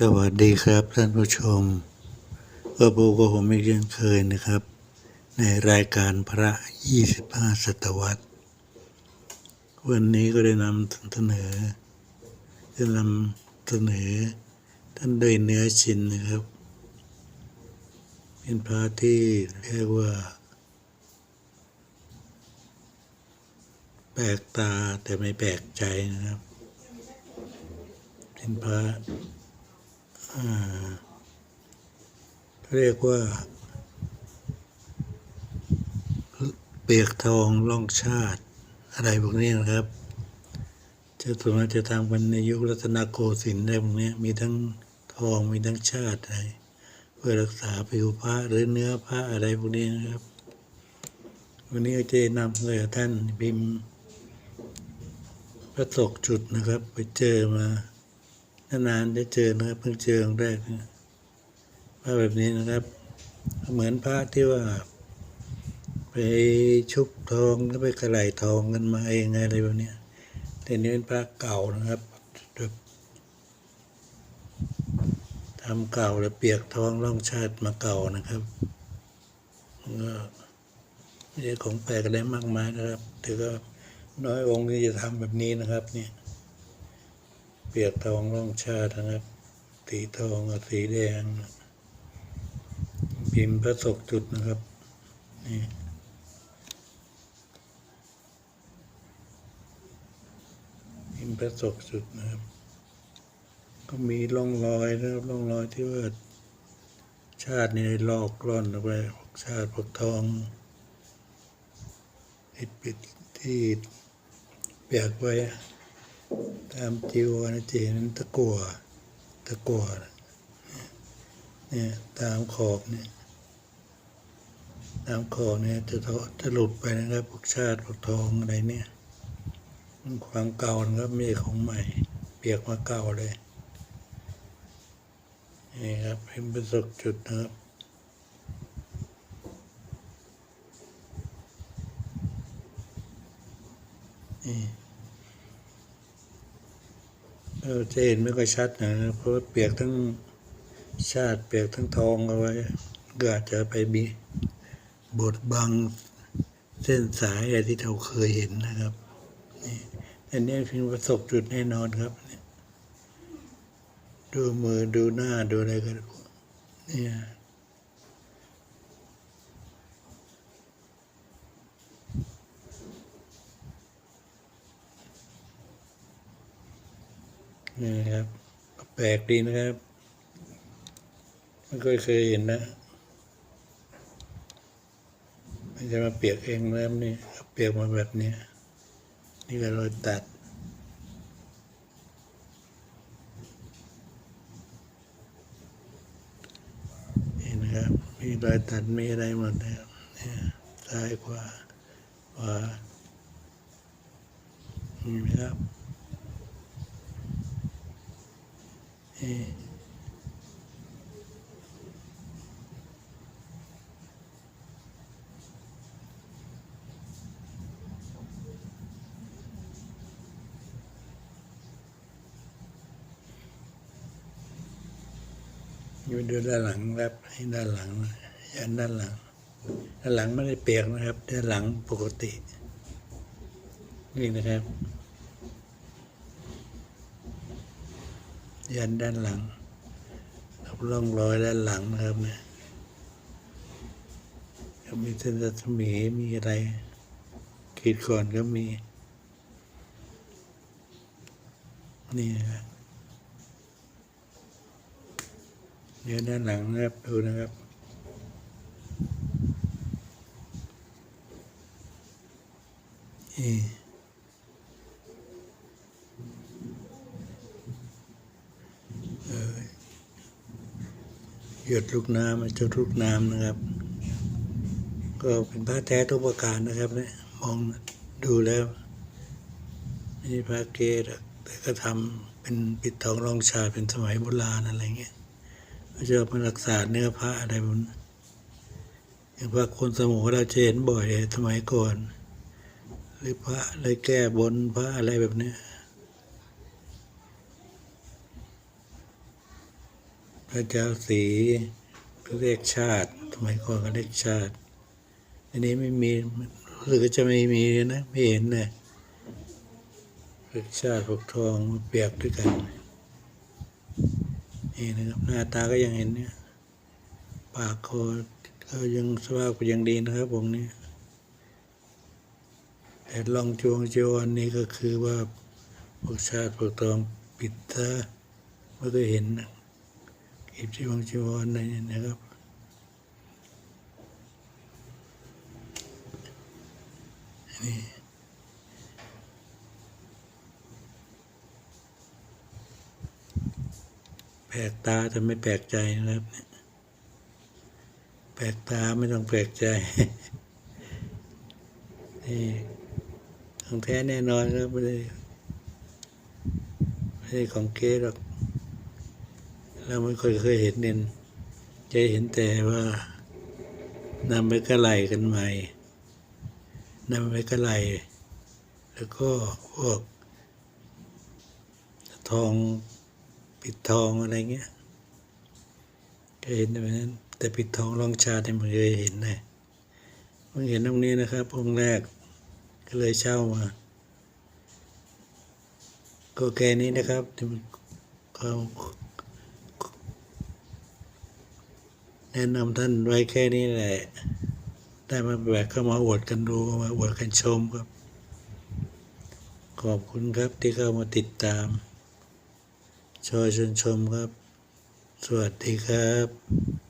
สวัสดีครับท่านผู้ชมก็พบกับผมอีกเช่นเคยนะครับ ในรายการพระ 25 ศตวรรษ วันนี้ก็ได้นำเสนอจะนำเสนอท่านด้วยเนื้อชินนะครับ เป็นพระที่เรียกว่า แปลกตาแต่ไม่แปลกใจนะครับ เป็นพระ เรียกว่า เปียกทองล่องชาติ อะไรพวกนี้นะครับจะส่วนมากจะทำกันในยุครัตนโกสินทร์ได้พวกนี้มีทั้งทองมีทั้งชาติอะไรเพื่อรักษาผิวพระหรือเนื้อพระอะไรพวกนี้นะครับ วันนี้ก็จะนำเสนอท่านพิมพ์พระศกจุดนะครับ ไปเจอมา นานได้เจอนะครับเพิ่งเจอครั้งแรกนะพระแบบนี้นะครับ เหมือนพระที่ว่า ไปชุบทองแล้วไปกระไหลทองกันมาเองอะไรแบบนี้แต่นี่เป็นพระเก่านะครับแบบทำเก่าแล้วเปียกทองร่องชาติมาเก่านะครับก็ไม่ใช่ของแปลกอะไรมากมายนะครับแต่ก็น้อยองค์ที่จะทำแบบนี้นะครับเนี่ย เปียกทองร่องชาตินะครับ สีทองกับสีแดง พิมพ์พระศกจุดนะครับ นี่พิมพ์พระศกจุดนะครับ ก็มีร่องรอยนะครับร่องรอยที่ว่าชาตินี้ได้ลอกล่อนออกไปพวกชาติพวกทองที่ปิดที่เปียกไว้ ตามจีวรนะจะเห็นตะกัวตะกัวเนี่ยตามขอบเนี่ยตามขอบเนี่ยจะทอจะหลุดไปนะครับพวกชาติพวกทองอะไรเนี่ยความเก่านะครับม่ใช่ของใหม่ เปียกมาเก่าเลยนี่ครับพิมพ์ประสบจุดนะครับนี่เออ จะเห็นไม่ค่อยชัดนะ เพราะว่าเปียกทั้งชาติเปียกทั้งทองเอาไว้ก็อาจจะไปมีบทบังเส้นสายอะไรที่เราเคยเห็นนะครับนี่อันนี้เพียงประสบจุดแน่นอนครับ ดูมือดูหน้าดูอะไรกันเนี่ย นี่ครับ แปลกดีนะครับไม่เคยเคยเห็นนะไม่จะมาเปียกเองแล้วนี่เปียกมาแบบนี้ นี่ก็รอยตัดนี่นะครับ มีรอยตัดมีอะไรหมดนะครับเนี่ยซ้ายขวาขวานี่นะครับนี่ อยู่ดูด้านหลังครับให้ด้านหลังยันด้านหลังด้านหลังไม่ได้เปียกนะครับ ด้านหลังปกตินี่นะครับ ยันด้านหลังกับร่องรอยด้านหลังนะครับเนี่ยก็มีเส้นรัศมีมีอะไรขีดก่อนก็มี นี่นะครับเดี๋ยวด้านหลังนะครับดูนะครับนี่ หยดลูกน้ำจุดลูกน้ำนะครับ ก็เป็นพระแท้ทุกประการนะครับเนี่ยมองดูแล้วม่พระเกศแต่ก็ทำเป็นปิดทองรองชาเป็นสมัยโบราณอะไรเงี้ยก็จะเอามารักษาเนื้อพระอะไรบนอย่างพระคนสมุทรเราจะเห็นบ่อยสมัยก่อน หรือพระอะไรแก้บนพระอะไรแบบเนี้ย พ ระเจ้าสีเรียกชาติสมัยก่อนก็เรียกชาติ อันนี้ไม่มีรู้สึกจะไม่มีนะ ไม่เห็นเลยเรียกชาติปกทองมาเปียกด้วยกัน นี่นะครับ หน้าตาก็ยังเห็นเนี่ย ปากคอก็ยังสภาพก็ยังดีนะครับผมนี่แต่ลองจวงจวรนี่ก็คือว่าพวกชาติพวกทองปิดตาไม่เคยเห็นนะ เก็บจีวรจีวรอะไรเนี่ยนะครับนี่แปลกตาแต่ไม่แปลกใจนะครับแปลกตาไม่ต้องแปลกใจนี่ของแท้แน่นอนครับไม่ได้ไม่ได้ของเก๊หรอก เราไม่ค่อยเคยเห็นเน้นจะเห็นแต่ว่านำไปกระไหลกันใหม่นำไปกระไหลแล้วก็พวก ทองปิดทองอะไรเงี้ยก็เห็นแบบนั้น แต่ปิดทองรองชาเนี่ยไม่เคยเห็นเลยเพิ่งเห็นตรงนี้นะครับองค์แรกก็เลยเช่ามาก็แค่นี้นะครับที่เขา แนะนำท่านไว้แค่นี้แหละ ได้มาแบกเข้ามาอวดกันดูมาอวดกันชมครับ ขอบคุณครับที่เข้ามาติดตาม ชอยชวนชมครับ สวัสดีครับ